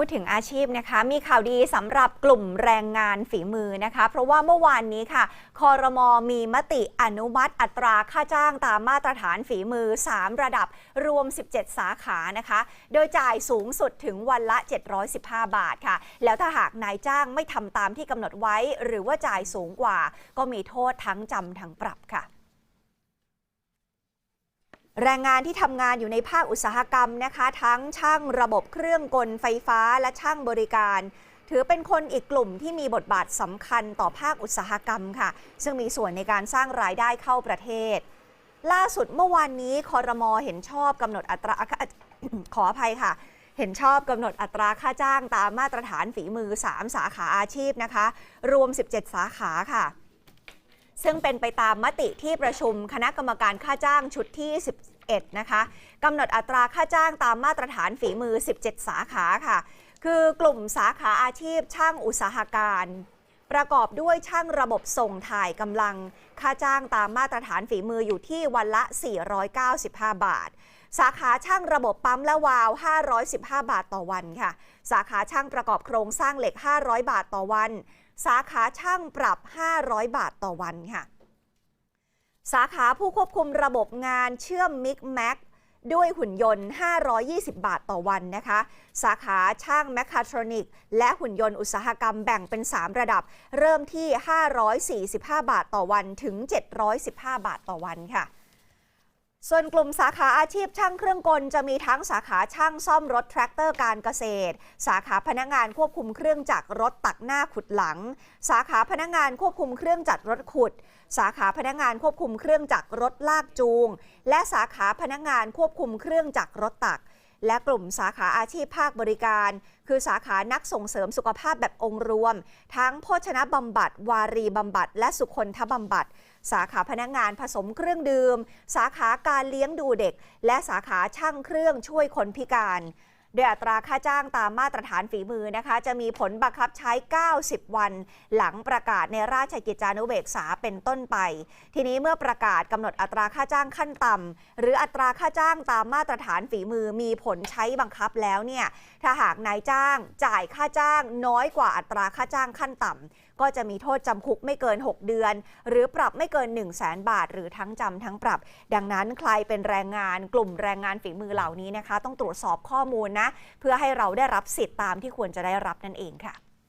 พูดถึงอาชีพนะคะ มีข่าวดีสำหรับกลุ่มแรงงานฝีมือนะคะ เพราะว่าเมื่อวานนี้ค่ะ คอรมอมีมติอนุมัติอัตราค่าจ้างตามมาตรฐานฝีมือ 3 ระดับรวม 17 สาขานะคะ โดยจ่ายสูงสุดถึงวันละ 715 บาทค่ะ แล้วถ้าหากนายจ้างไม่ทำตามที่กำหนดไว้ หรือว่าจ่ายสูงกว่า ก็มีโทษทั้งจำทั้งปรับค่ะ แรงงานที่ทำงานอยู่ในภาคอุตสาหกรรมนะคะ ทั้งช่างระบบเครื่องกลไฟฟ้าและช่างบริการ ถือเป็นคนอีกกลุ่มที่มีบทบาทสำคัญต่อภาคอุตสาหกรรมค่ะ ซึ่งมีส่วนในการสร้างรายได้เข้าประเทศ ล่าสุดเมื่อวานนี้คอรมอเห็นชอบกำหนดอัตราขออภัยค่ะ เห็นชอบกำหนดอัตราค่าจ้างตามมาตรฐานฝีมือ 3 สาขาอาชีพนะคะ รวม 17 สาขาค่ะ ซึ่งเป็นไปตามมติที่ประชุมคณะกรรมการค่าจ้างชุดที่ 11 นะคะกำหนดอัตราค่าจ้างตามมาตรฐานฝีมือ 17 สาขาค่ะ คือกลุ่มสาขาอาชีพช่างอุตสาหการ ประกอบด้วยช่างระบบส่งถ่ายกำลัง ค่าจ้างตามมาตรฐานฝีมืออยู่ที่วันละ 495 บาทสาขาช่างระบบปั๊มและวาล์ว515 บาทต่อวันค่ะ สาขาช่างประกอบโครงสร้างเหล็ก 500 บาทต่อวัน สาขาช่างปรับ 500 บาทต่อวันค่ะ สาขาผู้ควบคุมระบบงานเชื่อมมิกแม็กด้วยหุ่นยนต์ 520 บาทต่อวันนะคะ สาขาช่างแมคคาทรอนิก และหุ่นยนต์อุตสาหกรรมแบ่งเป็น 3 ระดับ เริ่มที่ 545 บาทต่อวันถึง 715 บาทต่อวันค่ะ ส่วนกลุ่มสาขาอาชีพช่างเครื่องกลจะมีทั้งสาขาช่างซ่อมรถแทรกเตอร์การเกษตร สาขาพนักงานควบคุมเครื่องจักรรถตักหน้าขุดหลัง สาขาพนักงานควบคุมเครื่องจักรรถขุด สาขาพนักงานควบคุมเครื่องจักรรถลากจูง และสาขาพนักงานควบคุมเครื่องจักรรถตัก และกลุ่มสาขาอาชีพภาคบริการ คือสาขานักส่งเสริมสุขภาพแบบองค์รวม ทั้งโภชนะบำบัด วารีบำบัด และสุคนทบำบัด สาขาพนักงานผสมเครื่องดื่ม สาขาการเลี้ยงดูเด็ก และสาขาช่างเครื่องช่วยคนพิการ โดยอัตราค่าจ้างตามมาตรฐานฝีมือนะคะ จะมีผลบังคับใช้ 90 วัน หลังประกาศในราชกิจจานุเบกษาเป็นต้นไป ทีนี้เมื่อประกาศกำหนดอัตราค่าจ้างขั้นต่ำหรืออัตราค่าจ้างตามมาตรฐานฝีมือมีผลใช้บังคับแล้วเนี่ยถ้าหากนายจ้างจ่ายค่าจ้างน้อยกว่าอัตราค่าจ้างขั้นต่ำก็จะมีโทษจำคุกไม่เกิน 6 เดือน หรือปรับไม่เกิน 1 0 0 0 0แบาท หรือทั้งจำทั้งปรับ ดังนั้นใครเป็นแรงงานกลุ่มแรงงานฝีมือเหล่านี้นะคะ ต้องตรวจสอบข้อมูลนะ เพื่อให้เราได้รับสิทธิ์ตามที่ควรจะได้รับนั่นเองค่ะ